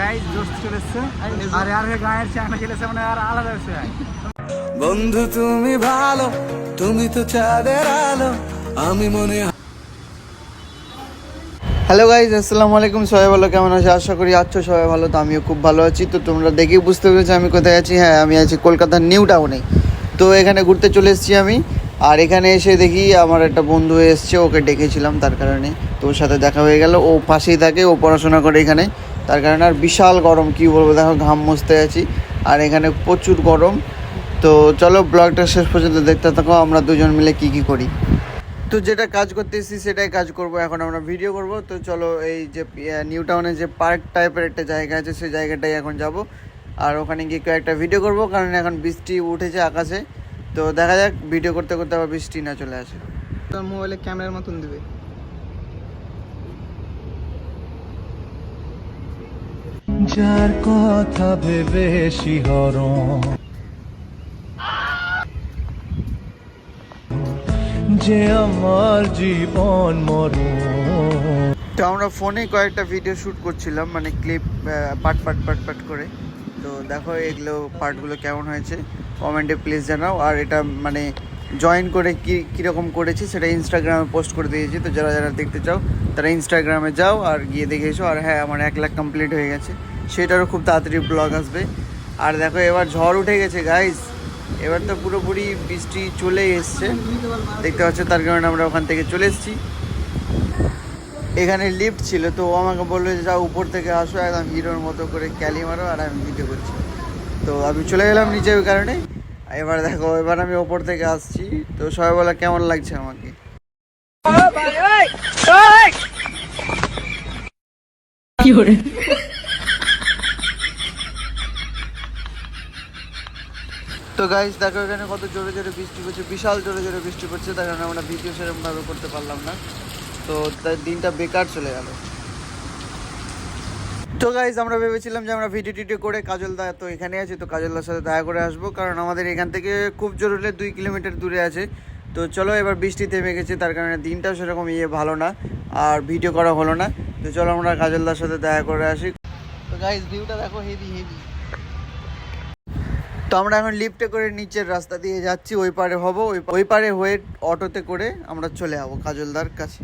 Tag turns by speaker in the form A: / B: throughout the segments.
A: Guys দোস্ত চলে আর আর গায়ের চাকনা খেলেছে মানে আর আলাদা বিষয়
B: বন্ধু তুমি ভালো তুমি তো চাঁদের আলো আমি মনে
C: হ্যালো গাইজ আসসালামু আলাইকুম সবাই ভালো কেমন আছো? আশা করি আছো সবাই ভালো তো আমিও খুব ভালো আছি। তো তোমরা দেখেই বুঝতে পেরেছ আমি কোথায় আছি। হ্যাঁ আমি আছি কলকাতার নিউ টাউনে। তো এখানে ঘুরতে চলে এসেছি আমি। আর এখানে এসে দেখি আমার একটা বন্ধু এসছে ওকে ডেকেছিলাম তার কারণে। তো ওর সাথে দেখা হয়ে গেল ও পাশেই থাকে ও পড়াশোনা করে এখানে। তার কারণে আর বিশাল গরম, কী বলব? দেখো, ঘাম মুছতে আছি। আর এখানে প্রচুর গরম। তো চলো, ব্লগটা শেষ পর্যন্ত দেখতে থাকো। আমরা দুজন মিলে কি কি করি। তো যেটা কাজ করতে এসেছি সেটাই কাজ করব। এখন আমরা ভিডিও করব। তো চলো, এই যে নিউ টাউনে যে পার্ক টাইপের একটা জায়গা আছে, সেই জায়গাটাই এখন যাব। আর ওখানে গিয়ে কয়েকটা ভিডিও করব। কারণ এখন বৃষ্টি উঠেছে আকাশে। তো দেখা যাক ভিডিও করতে করতে আবার বৃষ্টি না চলে আসে।
A: তোর মোবাইলে ক্যামেরার মতন দিবে।
B: যার কথা ভেবে শিহরণ যে আমার জীবন মরণ।
C: তো আমরা ফোনে কয়েকটা ভিডিও শ্যুট করছিলাম মানে ক্লিপ পাট পাট পাট পাট করে। তো দেখো এগুলো পার্টগুলো কেমন হয়েছে? কমেন্টে প্লিজ জানাও। আর এটা মানে জয়েন করে কী, কীরকম করেছি সেটা ইনস্টাগ্রামে পোস্ট করে দিয়েছি। তো যারা যারা দেখতে চাও, তারা ইনস্টাগ্রামে যাও আর গিয়ে দেখে এসো। আর হ্যাঁ আমার এক লাখ কমপ্লিট হয়ে গেছে। সেটারও খুব তাড়াতাড়ি ব্লগ আসবে। আর দেখো এবার ঝড় উঠে গেছে গাইস এবার তো পুরোপুরি বৃষ্টি চলে এসছে। দেখতে পাচ্ছ তার কারণে আমরা ওখান থেকে চলে এসেছি। এখানে লিফট ছিল তো ও আমাকে বলল যে যা উপর থেকে আসো একদম হিরোর মতো করে ক্যালি মারো আর আমি ভিডিও করছি। তো আমি চলে গেলাম নিচে ওই কারণে। এবার দেখো এবার আমি ওপর থেকে আসছি। তো সবাই বলা কেমন লাগছে আমাকে? তো গাইস দেখো এখানে কত জোরে জোরে বৃষ্টি পড়ছে, বিশাল জোরে জোরে বৃষ্টি পড়ছে। তার কারণে আমরা ভিডিও সেরকমভাবে করতে পারলাম না। তো তাই দিনটা বেকার চলে গেল। তো গাইজ আমরা ভেবেছিলাম যে আমরা ভিডিও টিডিও করে কাজল দা তো এখানে আছি, তো কাজল দার সাথে দেখা করে আসব। কারণ আমাদের এখান থেকে খুব জোর হলে দুই কিলোমিটার দূরে আছে। তো চলো এবার বৃষ্টি থেমে গেছে, তার কারণে দিনটাও সেরকম ইয়ে ভালো না, আর ভিডিও করা হলো না। তো চলো আমরা কাজল দার সাথে দেখা করে আসি। তো গাইজ ভিউটা দেখো হেভি হেভি তো আমরা এখন লিফটে করে নিচের রাস্তা দিয়ে যাচ্ছি ওই পারে হব ওই ওই পারে হয়ে অটোতে করে আমরা চলে যাব কাজলদার কাছে।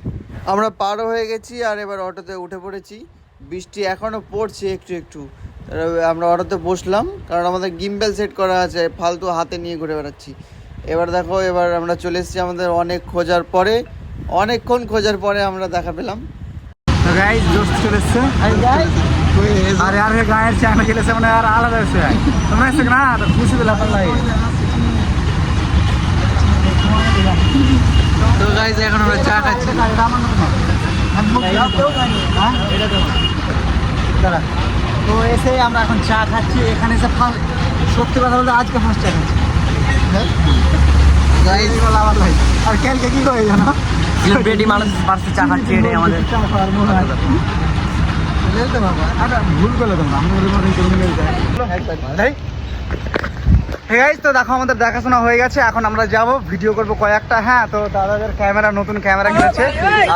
C: আমরা পারও হয়ে গেছি আর এবার অটোতে উঠে পড়েছি। বৃষ্টি এখনও পড়ছে একটু একটু। আমরা অটোতে বসলাম কারণ আমাদের গিম্বেল সেট করা আছে ফালতু হাতে নিয়ে ঘুরে বেড়াচ্ছি। এবার দেখো এবার আমরা চলে এসেছি আমাদের অনেক খোঁজার পরে। অনেকক্ষণ খোঁজার পরে আমরা দেখা পেলাম।
A: দোস্ত চলে এসছে। আর আর গায়ের চাকনা খেলেছে মানে আর আলাদা বিষয় তোমরা এসে না তো খুশি দিলে আপনার লাগে
C: তো গাইজ এখন আমরা চা খাচ্ছি।
A: তো এসে আমরা এখন চা খাচ্ছি এখানে এসে ফার্স্ট সত্যি কথা বলতে আজকে ফার্স্ট চা খাচ্ছি। আর কালকে কি করে জানো?
D: বেটি মানুষ পারছে চা খাচ্ছে এটাই আমাদের।
A: তো দেখো আমাদের দেখাশোনা হয়ে গেছে এখন আমরা যাব ভিডিও করব কয়েকটা। হ্যাঁ তো দাদাদের ক্যামেরা নতুন ক্যামেরা কিনেছে।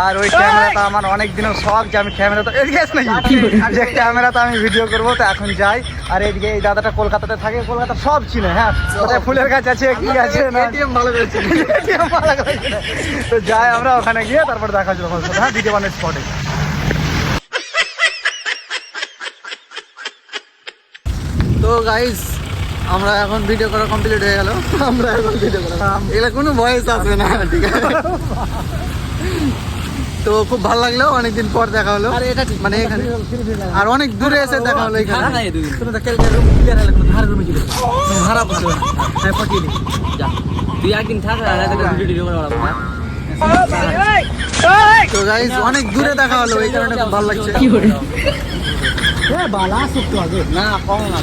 A: আর ওই ক্যামেরাটা আমার অনেক দিনের শখ যে আমি ক্যামেরা তো আস নাকি যে ক্যামেরাতে আমি ভিডিও করব তো এখন যাই। আর এদিকে এই দাদাটা কলকাতাতে থাকে কলকাতা সব চিনে হ্যাঁ। কোথায় ফুলের গাছ আছে কি আছে না ভালো তো যাই আমরা ওখানে গিয়ে তারপর দেখা যাবে হ্যাঁ বানের স্পটে
C: গাইস আমরা এখন ভিডিও করা কমপ্লিট হয়ে গেল। আমরা এখন ভিডিও করা এগুলো কোনো ভয়েস আসবে না ঠিক আছে? তো খুব ভালো লাগল অনেকদিন পর দেখা হলো।
A: আরে এটা ঠিক।
C: মানে এখানে আর অনেক দূরে এসে দেখা হলো এখানে।
D: তুমি তো কালকে রুম ক্লিয়ার হলে কোনো ভাড়া রুমে ছিল। ভাড়া করতে হ্যাঁ পটিয়ে দিই যা। তুই একদিন থাক ভিডিও করে
C: তো গাইস অনেক দূরে দেখা হলো এই কারণে খুব ভালো লাগছে।
A: বালা সুপ্ত আগে।
D: না কম না।